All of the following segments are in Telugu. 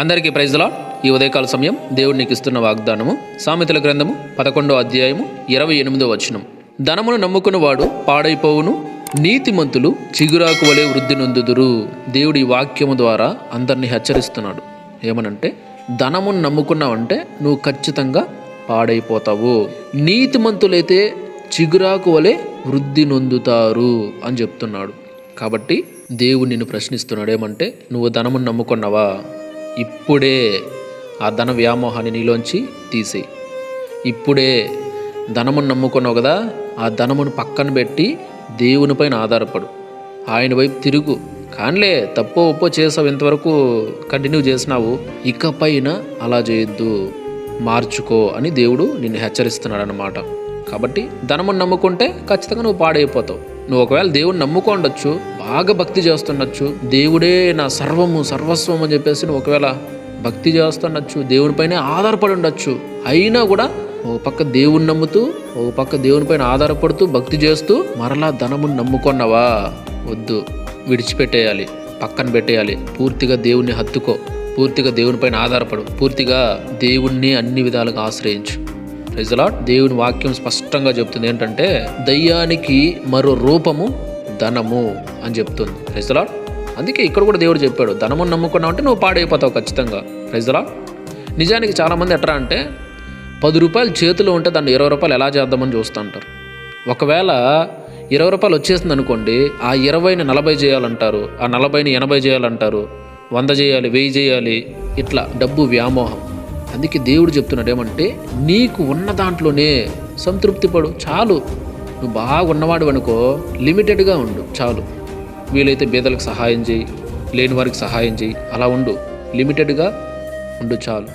అందరికీ ప్రైజ్లా ఈ ఉదయకాల సమయం దేవుడు నీకు ఇస్తున్న వాగ్దానము. సామెతల గ్రంథము పదకొండో అధ్యాయము ఇరవై ఎనిమిదో వచనం. ధనమును నమ్ముకున్నవాడు పాడైపోవును నీతిమంతులు చిగురాకు వలె వృద్ధి నొందుదురు. దేవుడి వాక్యము ద్వారా అందరినీ హెచ్చరిస్తున్నాడు. ఏమనంటే ధనమును నమ్ముకున్నావంటే నువ్వు ఖచ్చితంగా పాడైపోతావు. నీతిమంతులైతే చిగురాకు వలె వృద్ధి నొందుతారు అని చెప్తున్నాడు. కాబట్టి దేవుడు నిన్ను ప్రశ్నిస్తున్నాడు. ఏమంటే నువ్వు ధనమును నమ్ముకున్నావా? ఇప్పుడే ఆ ధన వ్యామోహాన్ని నీలోంచి తీసేయి. ఇప్పుడే ధనమును నమ్ముకున్నావు కదా ఆ ధనమును పక్కన పెట్టి దేవునిపైన ఆధారపడు. ఆయన వైపు తిరుగు. కానిలే తప్పో ఒప్పో చేసావు ఇంతవరకు కంటిన్యూ చేసినావు. ఇకపైన అలా చేయొద్దు. మార్చుకో అని దేవుడు నిన్ను హెచ్చరిస్తున్నాడు అన్నమాట కాబట్టి ధనమును నమ్ముకుంటే ఖచ్చితంగా నువ్వు పాడైపోతావు. నువ్వు ఒకవేళ దేవుడిని నమ్ముకోండొచ్చు బాగా భక్తి చేస్తుండొచ్చు దేవుడే నా సర్వము సర్వస్వం అని చెప్పేసి నువ్వు ఒకవేళ భక్తి చేస్తుండొచ్చు దేవునిపైనే ఆధారపడి ఉండొచ్చు అయినా కూడా ఒక పక్క దేవుని నమ్ముతూ ఒక పక్క దేవునిపైన ఆధారపడుతూ భక్తి చేస్తూ మరలా ధనమును నమ్ముకున్నావా? వద్దు. విడిచిపెట్టేయాలి. పక్కన పెట్టేయాలి. పూర్తిగా దేవుణ్ణి హత్తుకో. పూర్తిగా దేవునిపైన ఆధారపడు. పూర్తిగా దేవుణ్ణి అన్ని విధాలుగా ఆశ్రయించు. ప్రైజలాట్ దేవుని వాక్యం స్పష్టంగా చెప్తుంది. ఏంటంటే దయ్యానికి మరో రూపము ధనము అని చెప్తుంది. ప్రైజలాట్ అందుకే ఇక్కడ కూడా దేవుడు చెప్పాడు ధనమును నమ్ముకున్నావు అంటే నువ్వు పాడైపోతావు ఖచ్చితంగా. ప్రైజలాట్ నిజానికి చాలామంది ఎట్రా అంటే పది రూపాయలు చేతిలో ఉంటే దాన్ని ఇరవై రూపాయలు ఎలా చేద్దామని చూస్తుంటారు ఒకవేళ ఇరవై రూపాయలు వచ్చేసింది అనుకోండి ఆ ఇరవైని నలభై చేయాలంటారు ఆ నలభైని ఎనభై చేయాలంటారు వంద చేయాలి వెయ్యి చేయాలి ఇట్లా డబ్బు వ్యామోహం. అందుకే దేవుడు చెప్తున్నాడు ఏమంటే నీకు ఉన్న దాంట్లోనే సంతృప్తి పడు చాలు. నువ్వు బాగా ఉన్నవాడు అనుకో లిమిటెడ్గా ఉండు చాలు. వీలైతే బీదలకు సహాయం చేయి లేని వారికి సహాయం చేయి అలా ఉండు. లిమిటెడ్గా ఉండు చాలు.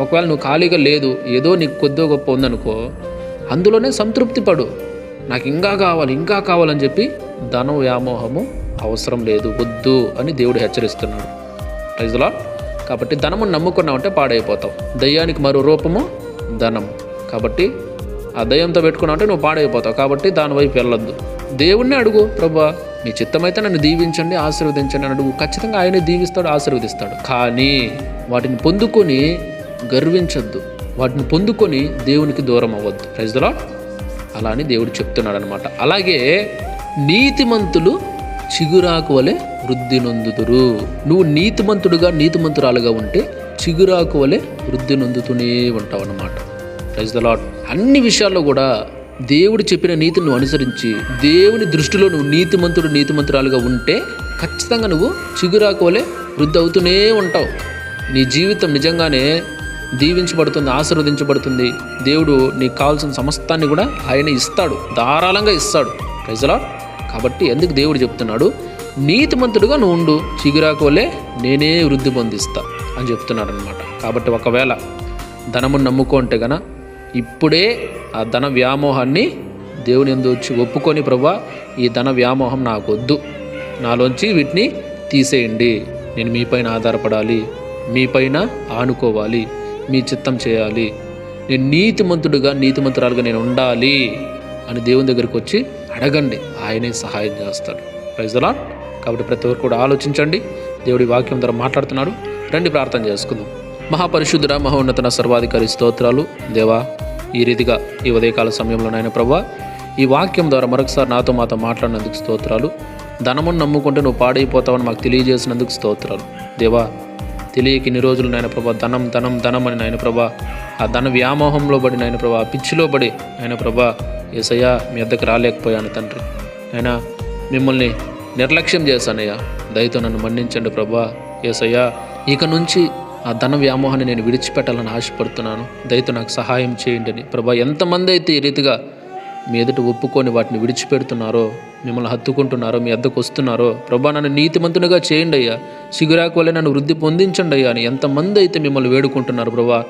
ఒకవేళ నువ్వు ఖాళీగా లేదు ఏదో నీకు కొద్దో గొప్ప ఉందనుకో అందులోనే సంతృప్తి పడు. నాకు ఇంకా కావాలి ఇంకా కావాలని చెప్పి ధనం వ్యామోహము అవసరం లేదు వద్దు అని దేవుడు హెచ్చరిస్తున్నాడు. రైజులా కాబట్టి ధనము నమ్ముకున్నామంటే పాడైపోతావు. దయ్యానికి మరో రూపము ధనం. కాబట్టి ఆ దయ్యంతో పెట్టుకున్నామంటే నువ్వు పాడైపోతావు. కాబట్టి దాని వైపు వెళ్ళొద్దు. దేవుణ్ణి అడుగు ప్రభా మీ చిత్తమైతే నన్ను దీవించండి ఆశీర్వదించండి అని అడుగు. ఖచ్చితంగా ఆయనే దీవిస్తాడు ఆశీర్వదిస్తాడు. కానీ వాటిని పొందుకొని గర్వించొద్దు. వాటిని పొందుకొని దేవునికి దూరం అవ్వద్దు. ప్రైజ్లా అలా అని దేవుడు చెప్తున్నాడు అనమాట అలాగే నీతిమంతులు చిగురాకు వలె వృద్ధి నొందుదురు నువ్వు నీతిమంతుడుగా నీతిమంతురాలుగా ఉంటే చిగురాకు వలె వృద్ధి నొందుతూనే ఉంటావు అన్నమాట. ప్రైజ్ ద లాడ్ అన్ని విషయాల్లో కూడా దేవుడు చెప్పిన నీతిని నువ్వు అనుసరించి దేవుని దృష్టిలో నువ్వు నీతిమంతుడు నీతిమంతురాలుగా ఉంటే ఖచ్చితంగా నువ్వు చిగురాకు వలె వృద్ధి అవుతూనే ఉంటావు. నీ జీవితం నిజంగానే దీవించబడుతుంది ఆశీర్వదించబడుతుంది. దేవుడు నీకు కావాల్సిన సమస్తాన్ని కూడా ఆయన ఇస్తాడు ధారాళంగా ఇస్తాడు. ప్రజలా కాబట్టి ఎందుకు దేవుడు చెప్తున్నాడు నీతిమంతుడుగా నువ్వు ఉండు చిగురాకోలే నేనే వృద్ధి పొందిస్తా అని చెప్తున్నాడు అనమాట కాబట్టి ఒకవేళ ధనమును నమ్ముకుంటే గన ఇప్పుడే ఆ ధన వ్యామోహాన్ని దేవుని ఎందు వచ్చి ఒప్పుకొని ప్రభా ఈ ధన వ్యామోహం నాకు వద్దు నాలోంచి వీటిని తీసేయండి. నేను మీపైన ఆధారపడాలి. మీపైన ఆనుకోవాలి. మీ చిత్తం చేయాలి. నేను నీతిమంతుడుగా నీతిమంతురాలుగా నేను ఉండాలి అని దేవుని దగ్గరికి వచ్చి అడగండి. ఆయనే సహాయం చేస్తాడు. ప్రైజలా కాబట్టి ప్రతి ఒక్కరు కూడా ఆలోచించండి. దేవుడి వాక్యం ద్వారా మాట్లాడుతున్నాడు. రండి ప్రార్థన చేసుకుందాం. మహాపరిశుద్ధుడ మహోన్నతన సర్వాధికారి స్తోత్రాలు. దేవా ఈ రీతిగా ఈ ఉదయకాల సమయంలో నాయన ప్రభా ఈ వాక్యం ద్వారా మరొకసారి నాతో మాతో మాట్లాడినందుకు స్తోత్రాలు. ధనమును నమ్ముకుంటే నువ్వు పాడైపోతావని మాకు తెలియజేసినందుకు స్తోత్రాలు. దేవా తెలియక ఇన్ని రోజులు నాయన ప్రభా ధనం ధనం ధనం అని నాయన ప్రభా ఆ ధన వ్యామోహంలో పడి నాయన ప్రభా పిచ్చిలో పడి ఆయన ప్రభా ఏసయ్యా మీ వద్దకు రాలేకపోయాను తండ్రి. అయినా మిమ్మల్ని నిర్లక్ష్యం చేశానయ్యా. దయతో నన్ను మన్నించండి ప్రభా. ఏసయ్యా ఇక నుంచి ఆ ధన వ్యామోహాన్ని నేను విడిచిపెట్టాలని ఆశపడుతున్నాను. దయతో నాకు సహాయం చేయండి అని. ప్రభా ఎంతమంది అయితే ఈ రీతిగా మీ ఎదుట ఒప్పుకొని వాటిని విడిచిపెడుతున్నారో మిమ్మల్ని హత్తుకుంటున్నారో మీ అద్దకు వస్తున్నారో ప్రభా నన్ను నీతిమంతునిగా చేయండి అయ్యా. సిగురాకు వల్ల నన్ను వృద్ధి పొందించండి అయ్యా అని ఎంతమంది అయితే మిమ్మల్ని వేడుకుంటున్నారు ప్రభా.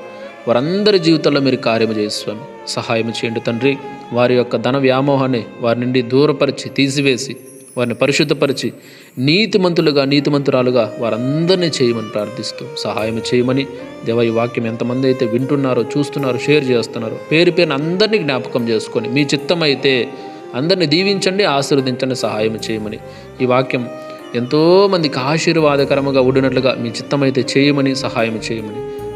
వారందరి జీవితంలో మీరు కార్యం చేయి స్వామి. సహాయం చేయండి తండ్రి. వారి యొక్క ధన వ్యామోహాన్ని వారి నుండి దూరపరిచి తీసివేసి వారిని పరిశుద్ధపరిచి నీతిమంతులుగా నీతిమంతురాలుగా వారందరినీ చేయమని ప్రార్థిస్తూ సహాయం చేయమని దేవ ఈ వాక్యం ఎంతమంది అయితే వింటున్నారో చూస్తున్నారో షేర్ చేస్తున్నారో పేరు పేరున అందరినీ జ్ఞాపకం చేసుకొని మీ చిత్తం అయితే అందరిని దీవించండి ఆశీర్వదించండి సహాయం చేయమని ఈ వాక్యం ఎంతోమందికి ఆశీర్వాదకరముగా ఉండినట్లుగా మీ చిత్తమైతే చేయమని సహాయం చేయమని